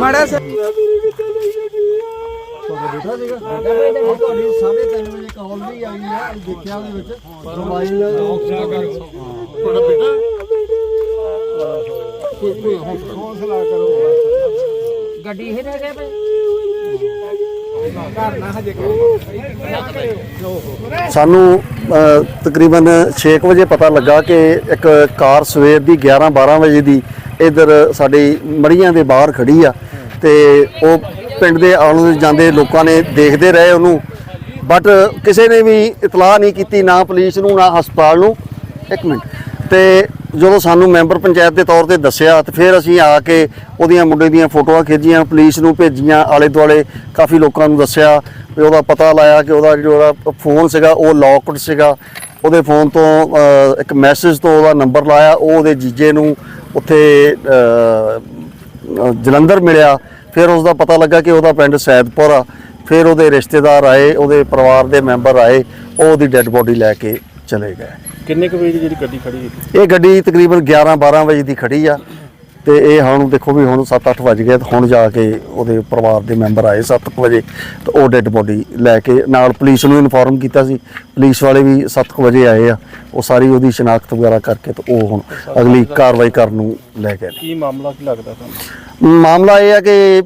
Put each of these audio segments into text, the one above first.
ਮਾੜਾ ਸ- ਬੇਟਾ ਸੀਗਾ ਉਹ ਤੁਹਾਡੀ 3:30 ਵਜੇ ਕਾਲ ਵੀ ਆਈ ਹੈ ਦੇਖਿਆ ਉਹਦੇ ਵਿੱਚ ਮੋਬਾਈਲ ਤੁਹਾਡਾ ਬੇਟਾ ਹੌਸਲਾ ਕਰੋ ਗੱਡੀ ਹੀ ਰਹਿ ਗਏ ਬਈ ਘਰ ਨਾ ਹਜੇ ਸਾਨੂੰ ਤਕਰੀਬਨ 6 ਵਜੇ ਪਤਾ ਲੱਗਾ ਕਿ ਇੱਕ ਕਾਰ ਸਵੇਰ ਦੀ 11 12 ਵਜੇ ਦੀ ਇਧਰ ਸਾਡੀ ਮੜੀਆਂ ਦੇ ਬਾਹਰ ਖੜੀ ਆ। ਤੇ ਉਹ ਪਿੰਡ ਦੇ ਆਲੇ ਜਾਂਦੇ ਲੋਕਾਂ ਨੇ ਦੇਖਦੇ ਰਹੇ ਉਹਨੂੰ। ਬਟ ਕਿਸੇ ਨੇ ਵੀ ਇਤਲਾਹ ਨਹੀਂ ਕੀਤੀ ਨਾ ਪੁਲਿਸ ਨੂੰ, ਨਾ ਹਸਪਤਾਲ ਨੂੰ। ਇੱਕ ਮਿੰਟ। ਤੇ ਜਦੋਂ ਸਾਨੂੰ ਮੈਂਬਰ ਪੰਚਾਇਤ ਦੇ ਤੌਰ ਤੇ ਦੱਸਿਆ, ਤੇ ਫਿਰ ਅਸੀਂ ਆ ਕੇ ਉਹਦੀਆਂ ਮੁੰਡੇ ਦੀਆਂ ਫੋਟੋਆਂ ਖਿੱਚੀਆਂ, ਪੁਲਿਸ ਨੂੰ ਭੇਜੀਆਂ ਆਲੇ ਦੁਆਲੇ ਕਾਫੀ ਲੋਕਾਂ ਨੂੰ ਦੱਸਿਆ। ਵੀ ਉਹਦਾ ਪਤਾ ਲਾਇਆ ਕਿ ਉਹਦਾ ਜਿਹੜਾ ਫੋਨ ਸੀਗਾ, ਉਹ ਲੌਕਡ ਸੀਗਾ। ਉਹਦੇ ਫੋਨ ਤੋਂ ਇੱਕ ਮੈਸੇਜ ਤੋਂ ਉਹਦਾ ਨੰਬਰ ਲਾਇਆ। ਉਹ ਉਹਦੇ ਜੀਜੇ ਨੂੰ ਉੱਥੇ ਜਲੰਧਰ ਮਿਲਿਆ ਫਿਰ ਉਸ ਦਾ ਪਤਾ ਲੱਗਾ ਕਿ ਉਹਦਾ ਪਿੰਡ ਸੈਦਪੁਰ ਆ। ਫਿਰ ਉਹਦੇ ਰਿਸ਼ਤੇਦਾਰ ਆਏ ਉਹਦੇ ਪਰਿਵਾਰ ਦੇ ਮੈਂਬਰ ਆਏ ਉਹ ਉਹਦੀ ਡੈੱਡ ਬੋਡੀ ਲੈ ਕੇ ਚਲੇ ਗਏ। ਕਿੰਨੇ ਕੁ ਵਜੇ ਦੀ ਜਿਹੜੀ ਗੱਡੀ ਖੜੀ ਸੀ ਇਹ ਗੱਡੀ ਤਕਰੀਬਨ 11 12 ਵਜੇ ਦੀ ਖੜੀ ਆ। ਤੇ ਇਹ ਹੁਣ ਦੇਖੋ ਵੀ ਹੁਣ 7-8 ਵਜ ਗਏ ਤੇ ਹੁਣ ਜਾ ਕੇ ਉਹਦੇ ਪਰਿਵਾਰ ਦੇ ਮੈਂਬਰ ਆਏ 7 ਵਜੇ ਤੇ ਉਹ ਡੈੱਡ ਬੋਡੀ ਲੈ ਕੇ ਨਾਲ ਪੁਲਿਸ ਨੂੰ ਇਨਫੋਰਮ ਕੀਤਾ ਸੀ। ਪੁਲਿਸ ਵਾਲੇ ਵੀ 7 ਵਜੇ ਆਏ ਆ। ਉਹ ਸਾਰੀ ਉਹਦੀ ਸ਼ਨਾਖਤ ਵਗੈਰਾ ਕਰਕੇ ਤੇ ਉਹ ਹੁਣ ਅਗਲੀ ਕਾਰਵਾਈ ਕਰਨ ਨੂੰ ਲੈ ਗਏ ਕੀ ਮਾਮਲਾ ਕੀ ਲੱਗਦਾ ਤੁਹਾਨੂੰ? ਮਾਮਲਾ ਇਹ ਹੈ ਕਿ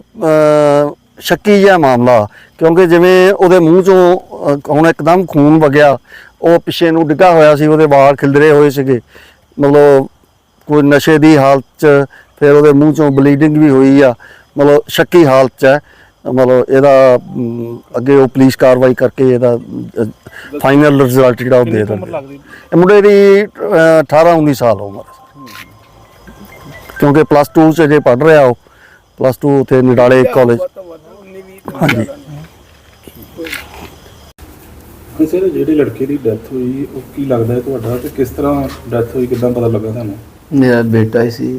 ਸ਼ੱਕੀ ਜਿਹਾ ਮਾਮਲਾ ਕਿਉਂਕਿ ਜਿਵੇਂ ਉਹਦੇ ਮੂੰਹ ਚੋਂ ਹੁਣ ਇੱਕਦਮ ਖੂਨ ਵਗਿਆ ਉਹ ਪਿੱਛੇ ਨੂੰ ਡਿੱਗਾ ਹੋਇਆ ਸੀ ਉਹਦੇ ਵਾਲ ਖਿਲਰੇ ਹੋਏ ਸੀਗੇ। ਮਤਲਬ ਕੋਈ ਨਸ਼ੇ ਦੀ ਹਾਲਤ ਚ ਫਿਰ ਉਹਦੇ ਮੂੰਹ ਚੋਂ ਬਲੀਡਿੰਗ ਵੀ ਹੋਈ ਆ। ਮਤਲਬ ਸ਼ੱਕੀ ਹਾਲਤ ਚ ਹੈ। ਮਤਲਬ ਇਹਦਾ ਅੱਗੇ ਉਹ ਪੁਲਿਸ ਕਾਰਵਾਈ ਕਰਕੇ ਇਹਦਾ ਫਾਈਨਲ ਰਿਜ਼ਲਟ ਜਿਹੜਾ ਉਹ ਦੇ ਇਹ ਮੁੰਡੇ ਦੀ 18 19 ਸਾਲ ਉਮਰ ਕਿਉਂਕਿ ਪਲੱਸ 2 ਚ ਜੇ ਪੜ ਰਿਹਾ ਉਹ। ਪਲੱਸ 2 ਉੱਥੇ ਨਿਡਾਲੇ ਕਾਲਜ ਹਾਂਜੀ। ਸਰ ਜਿਹੜੀ ਲੜਕੇ ਦੀ ਡੈਥ ਹੋਈ ਉਹ ਕੀ ਲੱਗਦਾ ਹੈ ਤੁਹਾਡਾ? ਤੇ ਕਿਸ ਤਰ੍ਹਾਂ ਡੈਥ ਹੋਈ? ਕਿਦਾਂ ਪਤਾ ਲੱਗਾ ਤੁਹਾਨੂੰ? ਮੇਰਾ ਬੇਟਾ ਹੀ ਸੀ।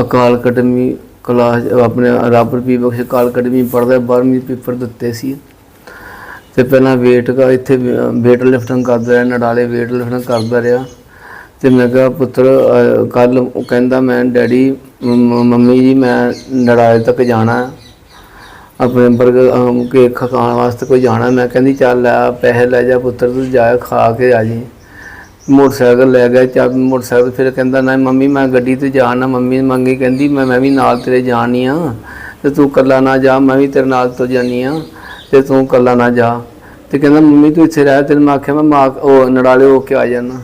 ਅਕਾਲ ਅਕੈਡਮੀ ਕਲਾਸ, ਆਪਣੇ ਰੱਬ ਵੀ ਬਖਸ਼, ਅਕਾਲ ਅਕੈਡਮੀ ਪੜ੍ਹਦਾ 12ਵੀਂ ਪੇਪਰ ਦਿੱਤੇ ਸੀ। ਤੇ ਪਹਿਲਾਂ weight ਦਾ ਇੱਥੇ weight ਲਿਫਟਿੰਗ ਕਰਦਾ ਰਿਹਾ, ਨਡਾਲੇ weight ਲਿਫਟਿੰਗ ਕਰਦਾ ਰਿਹਾ। ਤੇ ਮੈਂ ਕਿਹਾ, ਪੁੱਤਰ ਕੱਲ ਉਹ ਕਹਿੰਦਾ, ਮੈਂ ਡੈਡੀ ਮੰਮੀ ਜੀ, ਮੈਂ ਨੜਾਲੇ ਤੱਕ ਜਾਣਾ ਆਪਣੇ ਬਰਗਰ ਕੇਕ ਖਾਣ ਵਾਸਤੇ ਕੋਈ ਜਾਣਾ ਮੈਂ ਕਹਿੰਦੀ, ਚੱਲ ਲੈ, ਪੈਸੇ ਲੈ ਜਾ ਪੁੱਤਰ, ਤੂੰ ਜਾ, ਖਾ ਕੇ ਆ ਜੀ। ਮੋਟਰਸਾਈਕਲ ਲੈ ਗਿਆ ਚਾਬੀ ਮੋਟਰਸਾਈਕਲ ਫਿਰ ਕਹਿੰਦਾ, ਨਾ ਮੰਮੀ, ਮੈਂ ਗੱਡੀ ਤੇ ਜਾਣਾ ਮੰਮੀ ਮੰਗੀ ਕਹਿੰਦੀ, ਮੈਂ ਮੈਂ ਵੀ ਨਾਲ ਤੇਰੇ ਜਾਣੀ ਆ ਤੇ ਤੂੰ ਇਕੱਲਾ ਨਾ ਜਾ, ਮੈਂ ਵੀ ਤੇਰੇ ਨਾਲ ਤੋਂ ਜਾਣੀ ਆ ਤੇ ਤੂੰ ਇਕੱਲਾ ਨਾ ਜਾ। ਤੇ ਕਹਿੰਦਾ, ਮੰਮੀ, ਤੂੰ ਇੱਥੇ ਰਹਿ। ਤੈਨੂੰ ਮੈਂ ਆਖਿਆ, ਮੈਂ ਮਾਂ, ਉਹ ਨੜਾਲੇ ਹੋ ਕੇ ਆ ਜਾਣਾ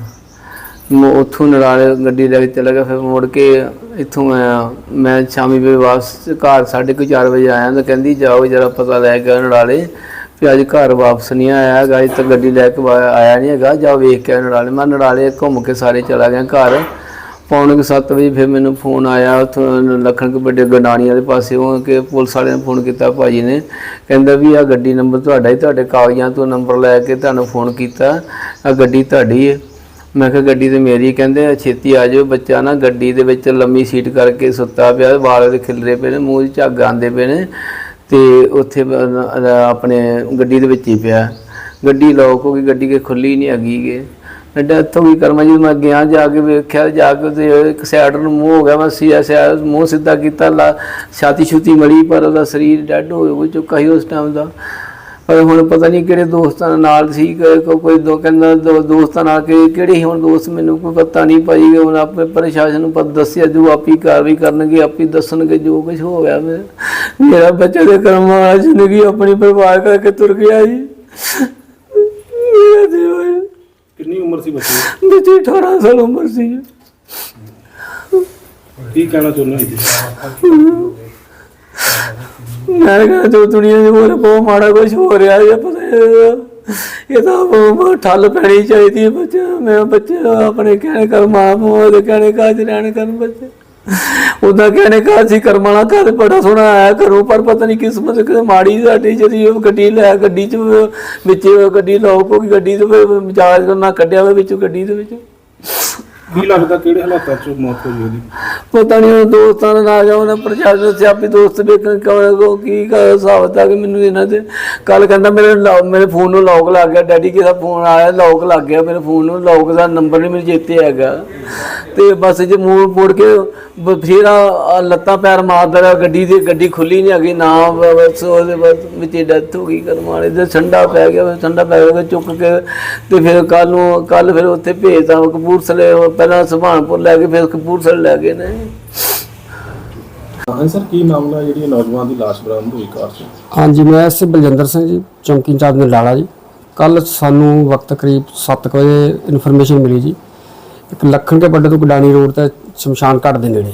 ਮੈਂ ਉੱਥੋਂ ਨੜਾਲੇ ਗੱਡੀ ਲੈ ਕੇ ਚਲਾ ਗਿਆ, ਫਿਰ ਮੁੜ ਕੇ ਇੱਥੋਂ ਆਇਆ ਮੈਂ ਸ਼ਾਮੀ ਵੀ ਵਾਪਸ ਘਰ ਸਾਢੇ ਕੁ ਚਾਰ ਵਜੇ ਆਇਆ ਤਾਂ ਕਹਿੰਦੀ, ਜਾਓ, ਜਰਾ ਪਤਾ ਲੈ ਕੇ ਆਓ ਨੜਾਲੇ। ਵੀ ਅੱਜ ਘਰ ਵਾਪਸ ਨਹੀਂ ਆਇਆ ਹੈਗਾ, ਅੱਜ ਤੱਕ ਗੱਡੀ ਲੈ ਕੇ ਆਇਆ ਨਹੀਂ ਹੈਗਾ, ਜਾ ਵੇਖ ਕੇ ਆਇਆ ਨੜਾਲੇ। ਮੈਂ ਨੜਾਲੇ ਘੁੰਮ ਕੇ ਸਾਰੇ ਚਲਾ ਗਿਆ ਘਰ। ਪੌਣੇ ਕੁ ਸੱਤ ਵਜੇ ਫਿਰ ਮੈਨੂੰ ਫੋਨ ਆਇਆ, ਉੱਥੋਂ ਲੱਖਣ ਕੇ ਵੱਡੇ ਗੰਡਾਣੀ ਵਾਲੇ ਪਾਸੇ। ਉਹ ਕਿ ਪੁਲਿਸ ਵਾਲਿਆਂ ਨੇ ਫੋਨ ਕੀਤਾ ਭਾਜੀ ਨੇ। ਕਹਿੰਦਾ ਵੀ ਆ ਗੱਡੀ ਨੰਬਰ ਤੁਹਾਡਾ ਹੀ, ਤੁਹਾਡੇ ਕਾਗਜ਼ਾਂ ਤੋਂ ਨੰਬਰ ਲੈ ਕੇ ਤੁਹਾਨੂੰ ਫੋਨ ਕੀਤਾ। ਆ ਗੱਡੀ ਤੁਹਾਡੀ ਹੈ ਮੈਂ ਕਿਹਾ ਗੱਡੀ ਤੇ ਮੇਰੀ ਕਹਿੰਦੇ ਛੇਤੀ ਆ ਜਾਓ ਬੱਚਾ ਨਾ। ਗੱਡੀ ਦੇ ਵਿੱਚ ਲੰਮੀ ਸੀਟ ਕਰਕੇ ਸੁੱਤਾ ਪਿਆ, ਵਾਲ ਦੇ ਖਿਲਰੇ ਪਏ ਨੇ, ਮੂੰਹ 'ਚ ਝੱਗ ਆਉਂਦੇ ਪਏ ਨੇ। ਤੇ ਉੱਥੇ ਆਪਣੇ ਗੱਡੀ ਦੇ ਵਿੱਚ ਹੀ ਪਿਆ। ਗੱਡੀ ਲੋਕ ਹੋ ਗਈ, ਗੱਡੀ ਕੇ ਖੁੱਲੀ ਨਹੀਂ ਹੈਗੀ ਗੇ। ਐਡਾ ਇੱਥੋਂ ਵੀ ਕਰਮਾ ਜੀ, ਮੈਂ ਗਿਆ ਜਾ ਕੇ ਵੇਖਿਆ, ਜਾ ਕੇ ਤੇ ਇੱਕ ਸਾਈਡ ਨੂੰ ਮੂੰਹ ਹੋ ਗਿਆ, ਮੈਂ ਸਿਆ ਸਿਆ ਮੂੰਹ ਸਿੱਧਾ ਕੀਤਾ, ਲਾ ਛਾਤੀ ਛੁਤੀ ਮੜੀ, ਪਰ ਉਹਦਾ ਸਰੀਰ ਡੈਡ ਹੋ ਹੋ ਚੁੱਕਾ ਸੀ ਉਸ ਟਾਈਮ ਦਾ। ਪਰ ਹੁਣ ਪਤਾ ਨਹੀਂ ਕਿਹੜੇ ਦੋਸਤਾਂ ਨਾਲ ਸੀ ਕੋਈ ਦੋ ਕਹਿੰਦਾ ਦੋ ਦੋਸਤਾਂ ਨਾਲ ਕਿ ਕਿਹੜੇ ਹੁਣ ਦੋਸਤ ਮੈਨੂੰ ਕੋਈ ਪਤਾ ਨਹੀਂ ਭਾਈ ਹੁਣ ਆਪਣੇ ਪ੍ਰਸ਼ਾਸਨ ਨੂੰ ਪਤਾ ਦੱਸਿਆ ਜੋ ਆਪੀ ਕਾਰਵਾਈ ਕਰਨਗੇ ਆਪੀ ਦੱਸਣਗੇ ਜੋ ਕੁਝ ਹੋ ਗਿਆ। ਮੇਰਾ ਬੱਚਾ ਦੇ ਕਰਮਾਂ ਵਾਲਾ ਜ਼ਿੰਦਗੀ ਆਪਣੀ ਬਰਬਾਦ ਕਰਕੇ ਤੁਰ ਗਿਆ ਜੀ। ਮੇਰਾ ਦੇਵ ਕਿੰਨੀ ਉਮਰ ਸੀ ਬੱਚੇ ਬੱਚੇ 18 ਸਾਲ ਉਮਰ ਸੀ ਜੀ। ਦੀ ਕੀ ਕਹਿਣਾ ਚਾਹੁੰਦੇ ਹੋ। ਮੈਂ ਕਿਹਾ ਜੋ ਦੁਨੀਆ ਦੇ ਹੋਰ ਬਹੁਤ ਮਾੜਾ ਕੁਝ ਹੋ ਰਿਹਾ ਹੈ ਪਤਾ ਇਹ ਤਾਂ ਠੱਲ ਪੈਣੀ ਚਾਹੀਦੀ ਹੈ ਬੱਚੇ ਮੈਂ ਬੱਚੇ ਆਪਣੇ ਕਹਿਣੇ ਕਰ, ਮਾਂ ਮੋਹ ਦੇ ਕਹਿਣੇ ਕਾਜ ਰਹਿਣ ਕਰਨ ਬੱਚੇ। ਉਹਦਾ ਕਹਿਣੇ ਕਾਜ ਸੀ ਕਰਮਾਣਾ ਘਰ ਬੜਾ ਸੋਹਣਾ ਆਇਆ ਘਰੋਂ, ਪਰ ਪਤਾ ਨਹੀਂ ਕਿਸਮਤ ਕਿਤੇ ਮਾੜੀ ਸਾਡੀ ਜਦੀ ਉਹ ਗੱਡੀ ਲੈ, ਗੱਡੀ ਚ ਵਿੱਚ ਗੱਡੀ ਲੋਕ ਹੋ ਗਈ, ਗੱਡੀ ਦੇ ਮਜਾਜ ਕਰਨਾ ਕੱਢਿਆ ਹੋਇਆ ਵਿੱਚੋਂ, ਗੱਡੀ ਦੇ ਵਿੱਚ। ਕੀ ਲੱਗਦਾ ਕਿਹੜੇ ਹਾਲਾਤਾਂ 'ਚ ਮੌਤ ਹੋਈ ਉਹਦੀ? ਪਤਾ ਨਹੀਂ ਉਹ ਦੋਸਤਾਂ ਨਾਲ ਆ ਗਿਆ, ਉਹਨਾਂ ਪ੍ਰਸ਼ਾਸਨ ਸਿਆਪੀ ਦੋਸਤ ਵੇਖਣ ਕਹੋ ਕੀ ਹਿਸਾਬ ਤਾਂ ਕਿ ਮੈਨੂੰ ਇਹਨਾਂ ਦੇ ਕੱਲ ਕਹਿੰਦਾ ਮੇਰੇ ਲੌ- ਮੇਰੇ ਫੋਨ ਨੂੰ ਲੌਕ ਲੱਗ ਗਿਆ, ਡੈਡੀ ਕਿਹਦਾ ਫੋਨ ਆਇਆ ਲੌਕ ਲੱਗ ਗਿਆ ਮੇਰੇ ਫੋਨ ਨੂੰ ਲੌਕ ਦਾ ਨੰਬਰ ਨਹੀਂ ਮੇਰੇ ਚੇਤੇ ਹੈਗਾ। ਤੇ ਬਸ ਜੇ ਮੂੰਹ ਮੋੜ ਕੇ ਬਥੇਰਾ ਲੱਤਾਂ ਪੈਰ ਮਾਰਦਾ ਰਿਹਾ, ਗੱਡੀ ਦੀ, ਗੱਡੀ ਖੁੱਲੀ ਨਹੀਂ ਹੈਗੀ, ਨਾ ਬਸ ਉਹਦੇ ਬਸ ਵਿੱਚ ਡੈਥ ਹੋ ਗਈ ਕਰਮ ਵਾਲੇ ਠੰਡਾ ਪੈ ਗਿਆ, ਠੰਡਾ ਪੈ ਗਿਆ, ਚੁੱਕ ਕੇ ਤੇ ਫਿਰ ਕੱਲ ਨੂੰ ਕੱਲ ਫਿਰ ਉੱਥੇ ਭੇਜਦਾ ਕਪੂਰਥਲੇ ਪਹਿਲਾਂ ਸੁਭਾਨਪੁਰ ਲੈ ਕੇ ਫਿਰ ਕਪੂਰਥਲੇ ਲੈ ਗਏ ਨੇ। ਸਰ, ਕੀ ਮਾਮਲਾ ਜਿਹੜੀ ਨੌਜਵਾਨ ਦੀ ਲਾਸ਼ ਬਰਾਮਦ ਹੋਈ ਕਾਰ 'ਚ? ਹਾਂਜੀ, ਮੈਂ ਐਸ ਬਲਜਿੰਦਰ ਸਿੰਘ ਜੀ, ਚੌਂਕੀ ਇੰਚਾਰਜ ਨਲਾਲਾ ਜੀ। ਕੱਲ ਸਾਨੂੰ ਵਕਤ ਕਰੀਬ 7 ਵਜੇ ਇਨਫੋਰਮੇਸ਼ਨ ਮਿਲੀ ਜੀ। ਇੱਕ ਲੱਖਣ ਦੇ ਵੱਡੇ ਤੋਂ ਗਡਾਣੀ ਰੋਡ ਤੇ ਸ਼ਮਸ਼ਾਨ ਘਾਟ ਦੇ ਨੇੜੇ।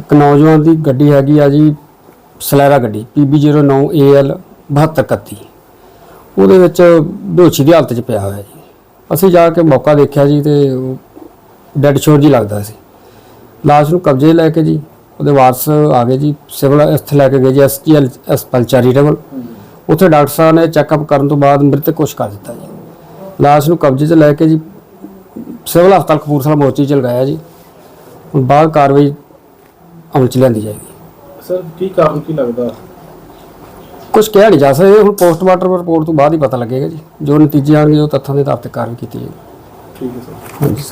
ਇੱਕ ਨੌਜਵਾਨ ਦੀ ਗੱਡੀ ਹੈਗੀ ਆ ਜੀ, ਸਲੈਰਾ ਗੱਡੀ PB09AL 7231 ਉਹਦੇ ਵਿੱਚ ਬੇਹੋਸ਼ੀ ਦੀ ਹਾਲਤ 'ਚ ਪਿਆ ਹੋਇਆ ਜੀ। ਅਸੀਂ ਜਾ ਕੇ ਮੌਕਾ ਦੇਖਿਆ ਜੀ ਤੇ ਡੈੱਡ ਸ਼ੋਰ ਜੀ ਲੱਗਦਾ ਸੀ। ਲਾਸ਼ ਨੂੰ ਕਬਜ਼ੇ ਲੈ ਕੇ ਜੀ ਉਹਦੇ ਵਾਰਸ ਆ ਗਏ ਜੀ ਸਿਵਲ ਇੱਥੇ ਲੈ ਕੇ ਗਏ ਜੀ ਐਸਜੀਐਲ ਹਸਪਤਾਲ ਚੈਰੀਟੇਬਲ। ਉੱਥੇ ਡਾਕਟਰ ਸਾਹਿਬ ਨੇ ਚੈੱਕਅਪ ਕਰਨ ਤੋਂ ਬਾਅਦ ਮ੍ਰਿਤਕ ਕੁਛ ਕਰ ਦਿੱਤਾ ਜੀ। ਲਾਸ਼ ਨੂੰ ਕਬਜ਼ੇ 'ਚ ਲੈ ਕੇ ਜੀ ਸਿਵਲ ਹਸਪਤਾਲ ਕਪੂਰਥਲਾ ਮੋਰਚੀ ਚ ਲਗਾਇਆ ਜੀ। ਹੁਣ ਬਾਅਦ ਕਾਰਵਾਈ ਅਮਲ ਚ ਲਿਆਂਦੀ ਜਾਏਗੀ। ਸਰ ਕੀ ਕਾਰਨ ਕੀ ਲੱਗਦਾ? ਕੁਝ ਕਿਹਾ ਨਹੀਂ ਜਾ ਸਕਦਾ ਇਹ ਹੁਣ ਪੋਸਟਮਾਰਟਮ ਰਿਪੋਰਟ ਤੋਂ ਬਾਅਦ ਹੀ ਪਤਾ ਲੱਗੇਗਾ ਜੀ। ਜੋ ਨਤੀਜੇ ਆਣਗੇ ਉਹ ਤੱਥਾਂ ਦੇ ਆਧਾਰ ਤੇ ਕਾਰਵਾਈ ਕੀਤੀ ਜਾਏਗੀ। ਠੀਕ ਹੈ ਸਰ। ਹਾਂਜੀ